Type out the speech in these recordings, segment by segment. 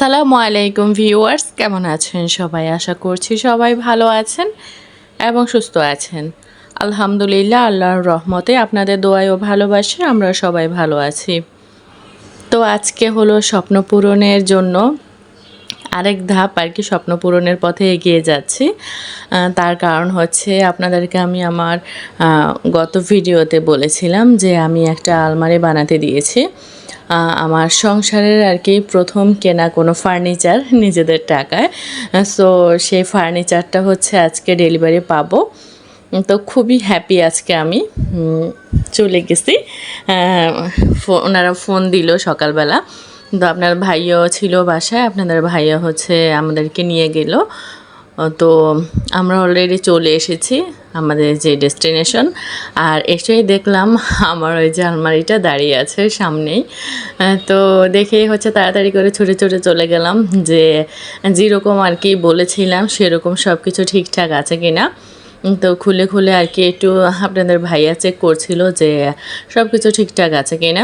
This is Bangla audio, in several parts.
আসসালামু আলাইকুম ভিউয়ার্স, কেমন আছেন সবাই? আশা করছি সবাই ভালো আছেন এবং সুস্থ আছেন। আলহামদুলিল্লাহ, আল্লাহর রহমতে আপনাদের দোয়ায় ও ভালোবাসে আমরা সবাই ভালো আছি। তো আজকে হলো স্বপ্ন পূরণের জন্য আরেক ধাপ আর কি স্বপ্ন পূরণের পথে এগিয়ে যাচ্ছি। তার কারণ হচ্ছে আপনাদেরকে আমি আমার গত ভিডিওতে বলেছিলাম যে আমি একটা আলমারি বানাতে দিয়েছি। আমার সংসারের আর কি প্রথম কেনা কোনো ফার্নিচার নিজেদের টাকায়। সো সেই ফার্নিচারটা হচ্ছে আজকে ডেলিভারি পাবো। তো খুবই হ্যাপি আজকে আমি চলে গেছি। ওনারা ফোন দিল সকালবেলা। তো আপনার ভাইও ছিল বাসায়, আপনাদের ভাইয়া হচ্ছে আমাদেরকে নিয়ে গেল। তো আমরা অলরেডি চলে এসেছি। আমাদের যে ডেস্টিনেশন। আর এসেই দেখলাম আমার ওই যে আলমারিটা দাঁড়িয়ে আছে সামনেই। তো দেখেই হচ্ছে তাড়াতাড়ি করে ছুটে ছুটে চলে গেলাম যে যেরকম আর কি বলেছিলাম সেরকম সব কিছু ঠিকঠাক আছে কিনা। তো খুলে খুলে আর কি একটু আপনাদের ভাইয়া চেক করছিল যে সব কিছু ঠিকঠাক আছে কিনা।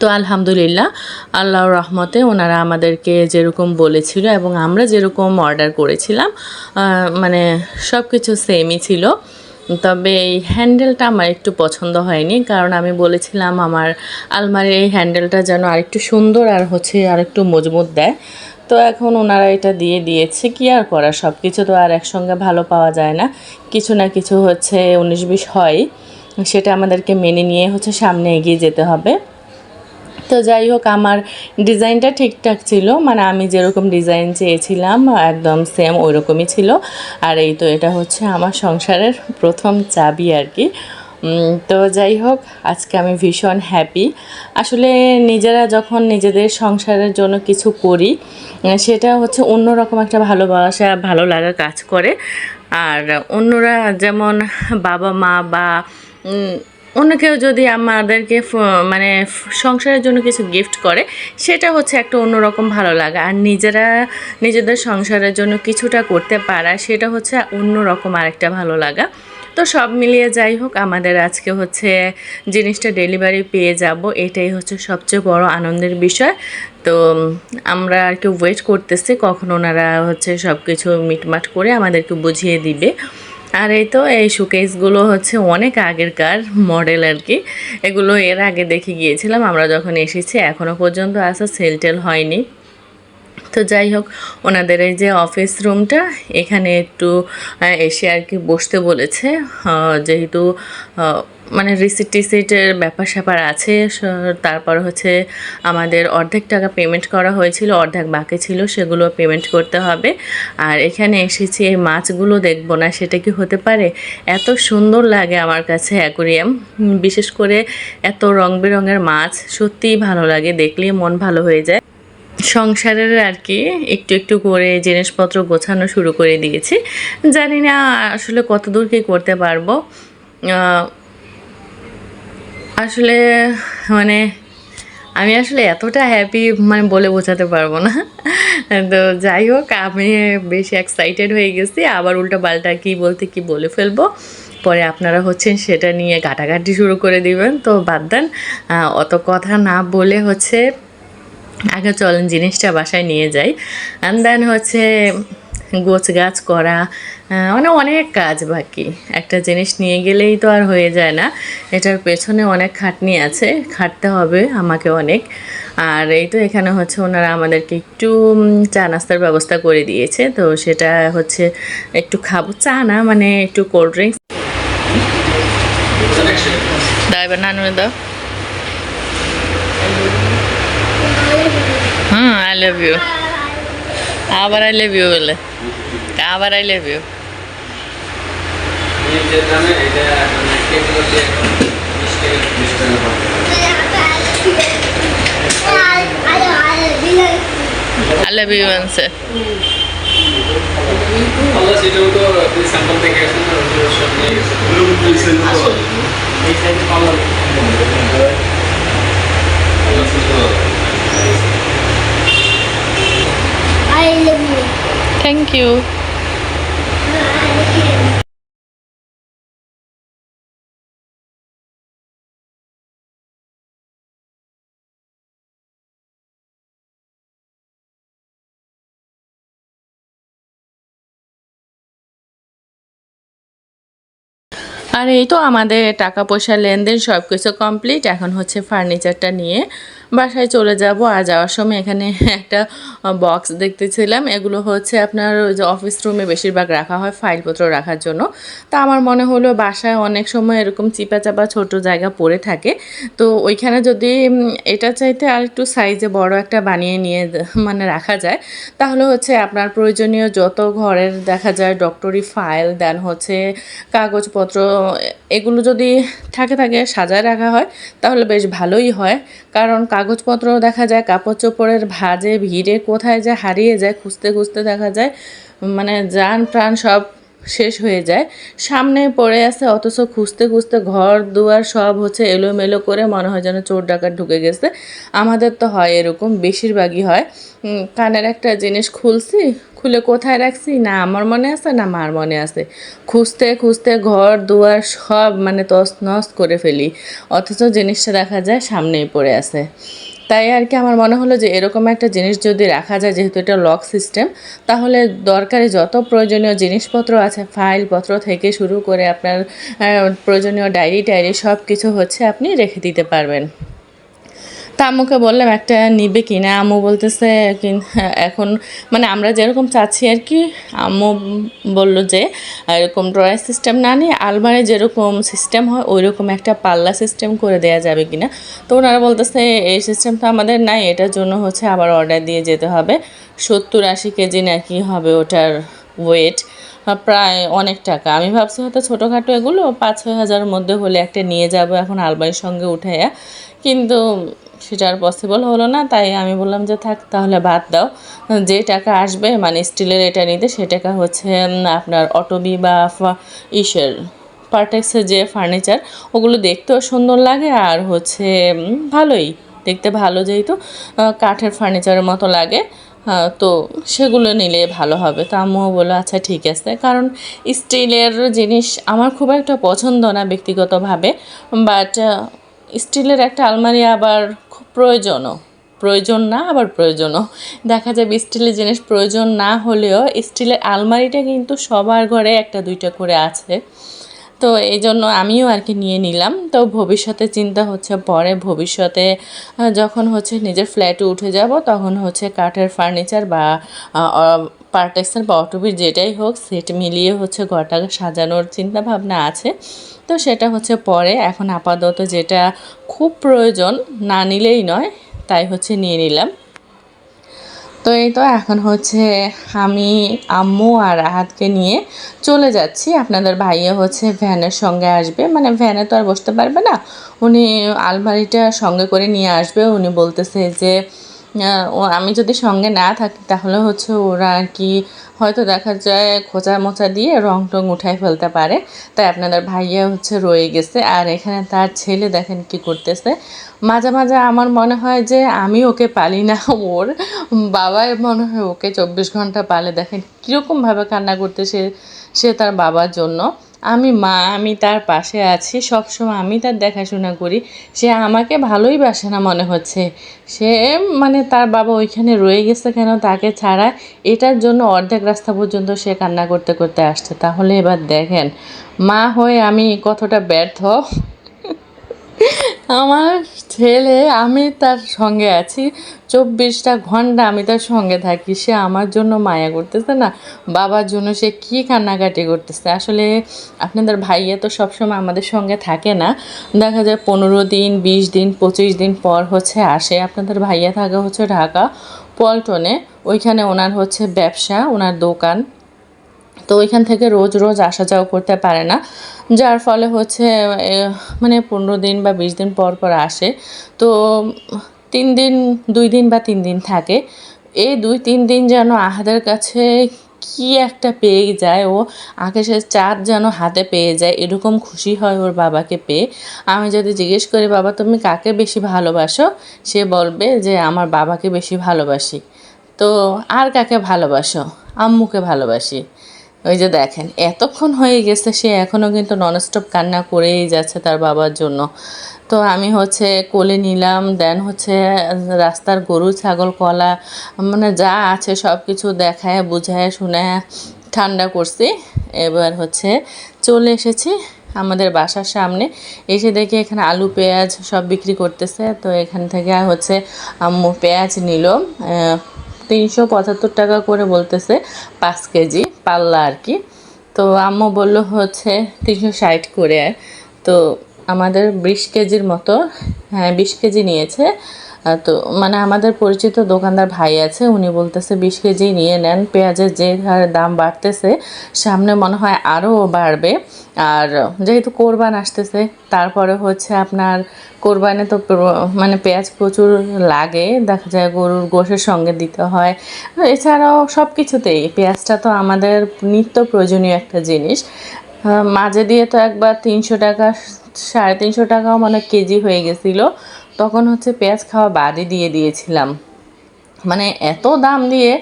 তো আলহামদুলিল্লাহ, আল্লাহর রহমতে ওনারা আমাদেরকে যেরকম বলেছিল এবং আমরা যেরকম অর্ডার করেছিলাম মানে সব কিছু সেমই ছিল। তবে এই হ্যান্ডেলটা আমার একটু পছন্দ হয়নি, কারণ আমি বলেছিলাম আমার আলমারির এই হ্যান্ডেলটা যেন আরেকটু সুন্দর আর হচ্ছে আরেকটু মজবুত দেয়। তো এখন ওনারা এটা দিয়ে দিয়েছে, কি আর করা সব কিছু তো আর একসঙ্গে ভালো পাওয়া যায় না। কিছু না কিছু হচ্ছে উনিশ বিশ হয়, সেটা আমাদেরকে মেনে নিয়ে হচ্ছে সামনে এগিয়ে যেতে হবে। তো যাই হোক, আমার ডিজাইনটা ঠিকঠাক ছিল। মানে আমি যেরকম ডিজাইন চেয়েছিলাম, একদম সেম ওই রকমই ছিল। আর এই তো এটা হচ্ছে আমার সংসারের প্রথম চাবি আর কি। তো যাই হোক, আজকে আমি ভীষণ হ্যাপি আসলে নিজেরা যখন নিজেদের সংসারের জন্য কিছু করি, সেটা হচ্ছে অন্যরকম একটা ভালোবাসা, ভালো লাগা কাজ করে। আর অন্যরা যেমন বাবা মা বা অন্য কেউ যদি আমাদেরকে মানে সংসারের জন্য কিছু গিফট করে, সেটা হচ্ছে একটা অন্যরকম ভালো লাগা। আর নিজেরা, নিজেদের সংসারের জন্য কিছুটা করতে পারা, সেটা হচ্ছে অন্যরকম আরেকটা ভালো লাগা। তো সব মিলিয়ে যাই হোক, আমাদের আজকে হচ্ছে জিনিসটা ডেলিভারি পেয়ে যাব। এটাই হচ্ছে সবচেয়ে বড় আনন্দের বিষয়। তো আমরা আর কি ওয়েট করতেছি, কখন ওনারা হচ্ছে সব কিছু মিটমাট করে আমাদেরকে বুঝিয়ে দিবে। আর এই তো, এই শোকেসগুলো হচ্ছে অনেক আগেরকার মডেল আর কি। এগুলো এর আগে দেখে গিয়েছিলাম, আমরা যখন এসেছি এখনও পর্যন্ত আসা সেল টেল হয়নি। তো যাই হোক, ওনাদের এই যে অফিস রুমটা এখানে একটু এসে আর কি বসতে বলেছে। যেহেতু মানে রিসিট টিসিটের ব্যাপার স্যাপার আছে তারপর হচ্ছে আমাদের অর্ধেক টাকা পেমেন্ট করা হয়েছিল, অর্ধেক বাকি ছিল, সেগুলো পেমেন্ট করতে হবে। আর এখানে এসেছি, এই মাছগুলো দেখব না, সেটা কি হতে পারে? এত সুন্দর লাগে আমার কাছে অ্যাকোরিয়াম বিশেষ করে এত রং বেরঙের মাছ, সত্যিই ভালো লাগে দেখলেই মন ভালো হয়ে যায়। সংসারের আর কি, একটু একটু করে জিনিসপত্র গোছানো শুরু করে দিয়েছি। জানি না আসলে কত দূর কি করতে পারব। আসলে মানে আমি আসলে এতটা হ্যাপি মানে বলে বোঝাতে পারব না। তো যাই হোক, আমি বেশি এক্সাইটেড হয়ে গেছি। আবার উল্টো পাল্টা কী বলতে, কি বলে ফেলব। পরে আপনারা হচ্ছেন সেটা নিয়ে ঘাটাঘাটি শুরু করে দিবেন। তো বাদ দেন অত কথা না বলে হচ্ছে, আগে চলেন জিনিসটা বাসায় নিয়ে যাই। অ্যান্ড দেন হচ্ছে গোছ গাছ করা মানে অনেক কাজ বাকি। একটা জিনিস নিয়ে গেলেই তো আর হয়ে যায় না। এটার পেছনে অনেক খাটনি আছে, খাটতে হবে আমাকে অনেক। আর এই তো এখানে হচ্ছে ওনারা আমাদেরকে একটু চা নাস্তার ব্যবস্থা করে দিয়েছে। তো সেটা হচ্ছে একটু খাব। চা না মানে একটু কোল্ড ড্রিঙ্কস দাও এবার দাও। আই লাভ ইউ আবার আই লাভ ইউ বলে। আবার I love you I love you আনসে সেটাও তো তুই Thank you. আর এই তো আমাদের টাকা পয়সা লেনদেন সব কিছু কমপ্লিট এখন হচ্ছে ফার্নিচারটা নিয়ে বাসায় চলে যাব। আর যাওয়ার সময় এখানে একটা বক্স দেখতেছিলাম। এগুলো হচ্ছে আপনার ওই যে অফিস রুমে বেশিরভাগ রাখা হয় ফাইলপত্র রাখার জন্য। তা আমার মনে হলো বাসায় অনেক সময় এরকম চিপা চাপা ছোট জায়গা পড়ে থাকে। তো ওইখানে যদি এটা চাইতে আর একটু সাইজে বড় একটা বানিয়ে নিয়ে মানে রাখা যায়, তাহলে হচ্ছে আপনার প্রয়োজনীয় যত ঘরের দেখা যায় ডক্টরি ফাইল দেন হচ্ছে কাগজপত্র এগুলো যদি থাকে থাকে সাজায় রাখা হয়, তাহলে বেশ ভালোই হয়। কারণ কাগজপত্র দেখা যায়, কাপড় চোপড়ের ভাজে, ভিড়ে কোথায় যে হারিয়ে যায়, খুঁজতে খুঁজতে দেখা যায় মানে যান প্রাণ সব শেষ হয়ে যায়। সামনে পড়ে আছে অথচ খুঁজতে খুঁজতে ঘর, দুয়ার সব হচ্ছে এলোমেলো করে মনে হয় যেন চোর ডাকাত ঢুকে গেছে। আমাদের তো হয় এরকম, বেশিরভাগই হয়। কানের একটা জিনিস খুলছি, খুলে কোথায় রাখছি? না, আমার মনে আছে, না মার মনে আছে। খুঁজতে খুঁজতে ঘর, দুয়ার সব মানে তস নস করে ফেলি। অথচ জিনিসটা দেখা যায় সামনেই পড়ে আছে। তাই আর কি আমার মনে হলো যে এরকম একটা জিনিস যদি রাখা যায়, যেহেতু এটা লক সিস্টেম তাহলে দরকারি যত প্রয়োজনীয় জিনিসপত্র আছে ফাইলপত্র থেকে শুরু করে আপনার প্রয়োজনীয় ডায়েরি টায়েরি সব কিছু হচ্ছে আপনি রেখে দিতে পারবেন। তা আম্মুকে বললাম, একটা নিবে কিনা আম্মু বলতেছে এখন মানে আমরা যেরকম চাচ্ছি আর কি, আম্মু বলল যে, এরকম ড্রয়ার সিস্টেম না নিয়ে আলমারি যেরকম সিস্টেম হয় ওই রকম একটা পাল্লা সিস্টেম করে দেওয়া যাবে কিনা তো ওনারা বলতেছে, এই সিস্টেম তো আমাদের নাই, এটার জন্য হচ্ছে আবার অর্ডার দিয়ে যেতে হবে। সত্তর আশি কেজি নাকি হবে ওটার ওয়েট প্রায় অনেক টাকা। আমি ভাবছি হয়তো ছোটোখাটো এগুলো পাঁচ ছয় হাজারের মধ্যে হলে একটা নিয়ে যাব এখন আলমারির সঙ্গে উঠাইয়া। কিন্তু সেটা আর পসিবল হলো না, তাই আমি বললাম যে থাক, তাহলে বাদ দাও। যে টাকা আসবে মানে স্টিলের এটা নিতে, সে টাকা হচ্ছে আপনার অটোবি বা ইসের পার্টেক্সের যে ফার্নিচার ওগুলো দেখতেও সুন্দর লাগে আর হচ্ছে ভালোই। দেখতে ভালো যেহেতু কাঠের ফার্নিচারের মতো লাগে তো সেগুলো নিলে ভালো হবে। তো আম্মুও বলল আচ্ছা ঠিক আছে। কারণ স্টিলের জিনিস আমার খুব একটা পছন্দ না ব্যক্তিগতভাবে বাট স্টিলের একটা আলমারি আবার প্রয়োজনও। প্রয়োজন না, আবার প্রয়োজনও। দেখা যাবে স্টিলের জিনিস প্রয়োজন না হলেও স্টিলের আলমারিটা কিন্তু সবার ঘরে একটা দুইটা করে আছে। তো এই জন্য আমিও আর কি নিয়ে নিলাম। তো ভবিষ্যতে চিন্তা হচ্ছে পরে, ভবিষ্যতে যখন হচ্ছে নিজের ফ্ল্যাটে উঠে যাব, তখন হচ্ছে কাঠের ফার্নিচার বা পার্টেক্সের বা অটোবির যেটাই হোক, সেট মিলিয়ে হচ্ছে ঘরটাকে সাজানোর চিন্তা ভাবনা আছে। তো সেটা হচ্ছে পরে। এখন আপাতত যেটা খুব প্রয়োজন, না নিলেই নয়, তাই হচ্ছে নিয়ে নিলাম। তো এই তো এখন হচ্ছে আমি আম্মু আর আহাতকে নিয়ে চলে যাচ্ছি। আপনাদের ভাইয়া হচ্ছে ভ্যানের সঙ্গে আসবে। মানে ভ্যানে তো আর বসতে পারবে না। উনি আলমারিটা সঙ্গে করে নিয়ে আসবে। উনি বলতেছে যে ও আমি যদি সঙ্গে না থাকি, তাহলে হচ্ছে ওরা আর কি হয়তো দেখা যায় খোঁচা মোচা দিয়ে রং টং উঠাই ফেলতে পারে। তাই আপনাদের ভাইয়া হচ্ছে রয়ে গেছে। আর এখানে তার ছেলে দেখেন কি করতেছে। মাঝে মাঝে আমার মনে হয় যে আমি ওকে পালি না, ওর বাবাই মনে হয় ওকে চব্বিশ ঘণ্টা পালে। দেখেন কীরকমভাবে কান্না করতে সে সে তার বাবার জন্য। আমি মা, আমি তার পাশে আছি, সবসময় আমি তার দেখাশোনা করি। সে আমাকে ভালোই বাসে না মনে হচ্ছে। সে মানে তার বাবা ওইখানে রয়ে গেছে কেন তাকে ছাড়া? এটার জন্য অর্ধেক রাস্তা পর্যন্ত সে কান্না করতে করতে আসছে। তাহলে এবার দেখেন, মা হয়ে আমি কতটা ব্যর্থ। আমার ছেলে, আমি তার সঙ্গে আছি। চব্বিশটা ঘণ্টা আমি তার সঙ্গে থাকি। সে আমার জন্য মায়া করতেছে না, বাবার জন্য সে কী কান্নাকাটি করতেছে? আসলে আপনাদের ভাইয়া তো সবসময় আমাদের সঙ্গে থাকে না। দেখা যায় পনেরো দিন, বিশ দিন, পঁচিশ দিন পর হচ্ছে আসে। আপনাদের ভাইয়া থাকে হচ্ছে ঢাকা পল্টনে। ওইখানে ওনার হচ্ছে ব্যবসা, ওনার দোকান। তো ওইখান থেকে রোজ রোজ আসা যাওয়া করতে পারে না। যার ফলে হচ্ছে মানে পনেরো দিন বা বিশ দিন পর পর আসে। তো তিন দিন, দুই দিন বা তিন দিন থাকে। এই দুই, তিন দিন যেন আহাদের কাছে কি একটা পেয়ে যায়, ও আকাশের চাঁদ যেন হাতে পেয়ে যায়, এরকম খুশি হয় ওর বাবাকে পেয়ে। আমি যদি জিজ্ঞেস করি, বাবা, তুমি কাকে বেশি ভালোবাসো? সে বলবে যে, আমার বাবাকে বেশি ভালোবাসি। তো, আর কাকে ভালোবাসো? আম্মুকে ভালোবাসি। ওই যে দেখেন, এতক্ষণ হয়ে গেছে, সে এখনও কিন্তু ননস্টপ কান্না করেই যাচ্ছে তার বাবার জন্য। তো আমি হচ্ছে কোলে নিলাম দেন হচ্ছে রাস্তার গরু, ছাগল, কলা মানে যা আছে সব কিছু দেখায়, বুঝায় শুনে ঠান্ডা করছি। এবার হচ্ছে চলে এসেছি আমাদের বাসার সামনে। এসে দেখি এখানে আলু, পেঁয়াজ সব বিক্রি করতেছে। তো এখান থেকে হচ্ছে আম্মু পেঁয়াজ নিল তিনশো পঁচাত্তর টাকা করে বলতেছে, পাঁচ কেজি। পাল্লা আর কি। তো আম্মু বলল, হচ্ছে তিনশো ষাট করে। তো আমাদের বিশ কেজির মতো হ্যাঁ বিশ কেজি নিয়েছে। তো মানে আমাদের পরিচিত দোকানদার ভাই আছে, উনি বলতেছে বিশ কেজি নিয়ে নেন, পেঁয়াজের যে হারে দাম বাড়তেছে, সামনে মনে হয় আরও বাড়বে। আর যেহেতু কোরবান আসতেছে, তারপরে হচ্ছে আপনার কোরবানে তো মানে পেঁয়াজ প্রচুর লাগে, দেখা যায় গরুর গোশের সঙ্গে দিতে হয়। এছাড়াও সব কিছুতেই পেঁয়াজটা তো আমাদের নিত্য প্রয়োজনীয় একটা জিনিস। মাঝে দিয়ে তো একবার তিনশো টাকা, সাড়ে তিনশো টাকাও মানে কেজি হয়ে গেছিল। তখন হচ্ছে পেঁয়াজ খাওয়া বাদই দিয়ে দিয়েছিলাম। মানে এত দাম দিয়ে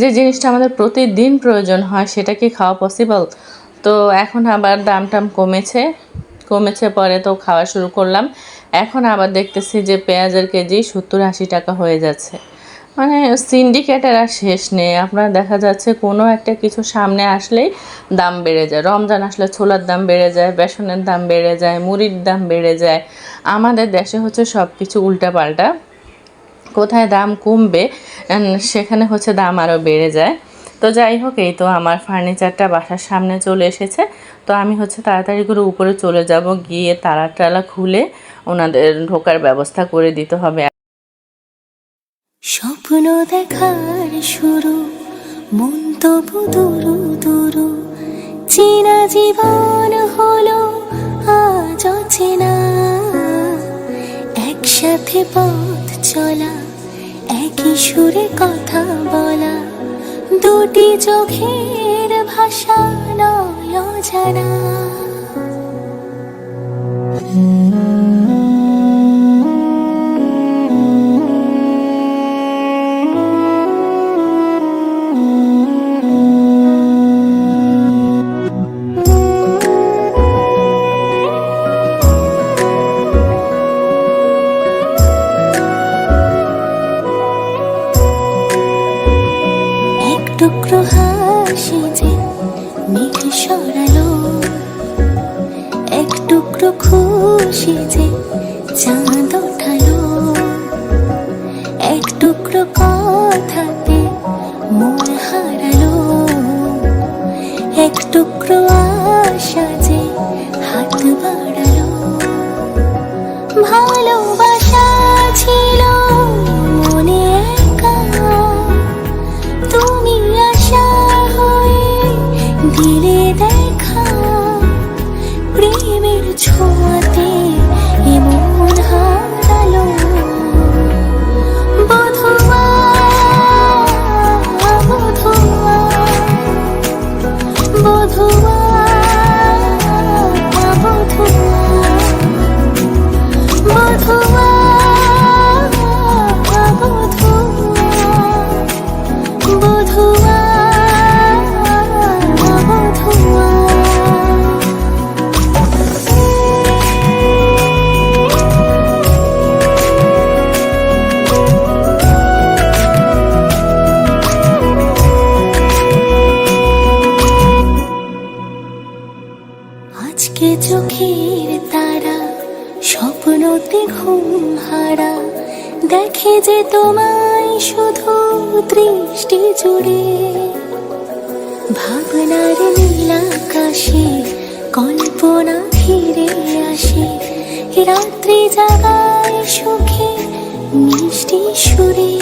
যে জিনিসটা আমাদের প্রতিদিন প্রয়োজন হয় সেটা কি খাওয়া পসিবল তো এখন আবার দাম টাম কমেছে। কমেছে পরে তো খাওয়া শুরু করলাম। এখন আবার দেখতেছি যে পেঁয়াজের কেজি সত্তর আশি টাকা হয়ে যাচ্ছে। মানে সিন্ডিকেটের আর শেষ নেই। আপনার দেখা যাচ্ছে কোনো একটা কিছু সামনে আসলেই দাম বেড়ে যায়। রমজান আসলে ছোলার দাম বেড়ে যায়, বেসনের দাম বেড়ে যায়, মুড়ির দাম বেড়ে যায়। আমাদের দেশে হচ্ছে সব কিছু উল্টাপাল্টা। কোথায় দাম কমবে সেখানে হচ্ছে দাম আরও বেড়ে যায়। তো যাই হোক, এই তো আমার ফার্নিচারটা বাসার সামনে চলে এসেছে। তো আমি হচ্ছে তাড়াতাড়ি করে উপরে চলে যাব, গিয়ে তালা টালা খুলে ওনাদের ঢোকার ব্যবস্থা করে দিতে হবে। স্বপ্ন দেখার শুরু, মন তবু দুরু দুরু। চেনা জীবন হলো, আজ অচেনা। একসাথে পথ চলা, একই সুরে কথা বলা। দুটি চোখের ভাষা নয় অজানা। আজকে চোখের তারা, স্বপ্নতে ঘুম হারা। দেখে যে তোমায় শুধু দৃষ্টি জুড়ে। ভাবনার নীলাকাশে কল্পনা ফিরে আসে। রাত্রি জাগায় সুখে মিষ্টি সুরে।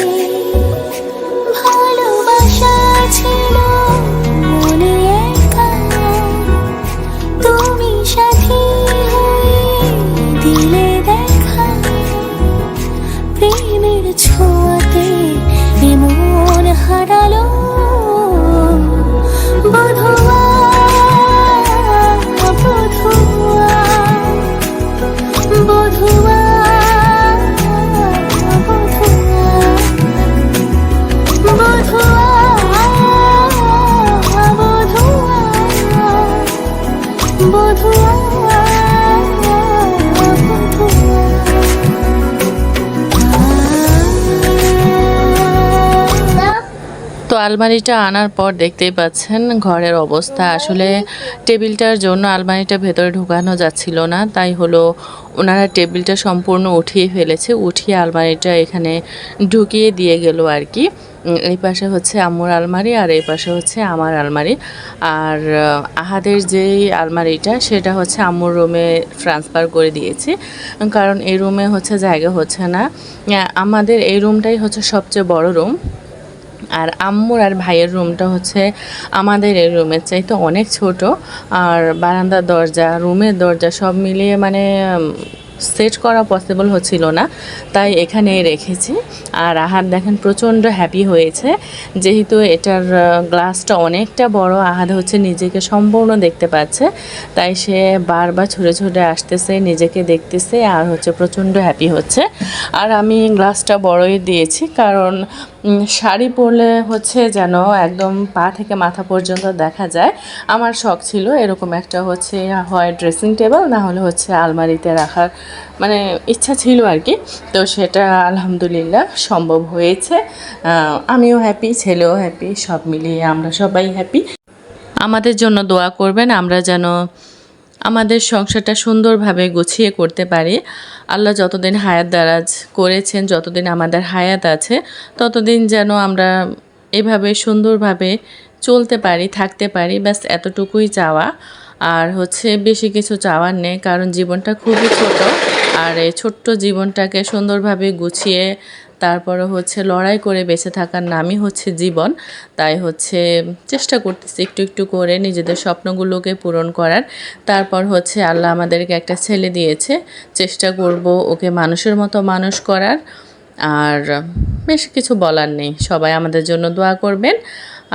আলমারিটা আনার পর দেখতেই পাচ্ছেন ঘরের অবস্থা। আসলে টেবিলটার জন্য আলমারিটা ভেতরে ঢুকানো যাচ্ছিল না, তাই হলো ওনারা টেবিলটা সম্পূর্ণ উঠিয়ে ফেলেছে, উঠিয়ে আলমারিটা এখানে ঢুকিয়ে দিয়ে গেল আর কি। এই পাশে হচ্ছে আম্মুর আলমারি আর এই পাশে হচ্ছে আমার আলমারি। আর আহাদের যেই আলমারিটা, সেটা হচ্ছে আম্মুর রুমে ট্রান্সফার করে দিয়েছি, কারণ এই রুমে হচ্ছে জায়গা হচ্ছে না। আমাদের এই রুমটাই হচ্ছে সবচেয়ে বড় রুম। আর আম্মুর আর ভাইয়ের রুমটা হচ্ছে আমাদের এই রুমের চাইতে অনেক ছোট। আর বারান্দার দরজা, রুমের দরজা সব মিলিয়ে মানে সেট করা পসিবল হচ্ছিল না। তাই এখানেই রেখেছি। আর আহার দেখেন প্রচণ্ড হ্যাপি হয়েছে। যেহেতু এটার গ্লাসটা অনেকটা বড় আহাদ হচ্ছে নিজেকে সম্পূর্ণ দেখতে পাচ্ছে। তাই সে বারবার ছুটে ছুটে আসতেছে, নিজেকে দেখতেছে, আর হচ্ছে প্রচণ্ড হ্যাপি হচ্ছে। আর আমি গ্লাসটা বড়ই দিয়েছি, কারণ শাড়ি পরলে হচ্ছে যেন একদম পা থেকে মাথা পর্যন্ত দেখা যায়। আমার শখ ছিল এরকম একটা হচ্ছে হয় ড্রেসিং টেবিল না হলে হচ্ছে আলমারিতে রাখার মানে ইচ্ছা ছিল আর কি। তো সেটা আলহামদুলিল্লাহ সম্ভব হয়েছে। আমিও হ্যাপি ছেলেও হ্যাপি সব মিলিয়ে আমরা সবাই হ্যাপি আমাদের জন্য দোয়া করবেন, আমরা যেন আমাদের সংসারটা সুন্দরভাবে গুছিয়ে করতে পারি। আল্লাহ যতদিন হায়াত দারাজ করেছেন, যতদিন আমাদের হায়াত আছে, ততদিন যেন আমরা এভাবে সুন্দরভাবে চলতে পারি, থাকতে পারি। ব্যাস, এতটুকুই চাওয়া। আর হচ্ছে বেশি কিছু চাওয়ার নেই, কারণ জীবনটা খুবই ছোট। আর এই ছোট্ট জীবনটাকে সুন্দরভাবে গুছিয়ে তারপরে হচ্ছে লড়াই করে বেঁচে থাকার নামই হচ্ছে জীবন। তাই হচ্ছে চেষ্টা করতেছি একটু একটু করে নিজেদের স্বপ্নগুলোকে পূরণ করার। তারপর হচ্ছে আল্লাহ আমাদেরকে একটা ছেলে দিয়েছে। চেষ্টা করব ওকে মানুষের মতো মানুষ করার। আর বেশ কিছু বলার নেই। সবাই আমাদের জন্য দোয়া করবেন।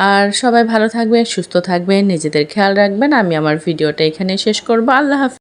আর সবাই ভালো থাকবেন, সুস্থ থাকবেন, নিজেদের খেয়াল রাখবেন। আমি আমার ভিডিওটা এখানে শেষ করব। আল্লাহ হাফিজ।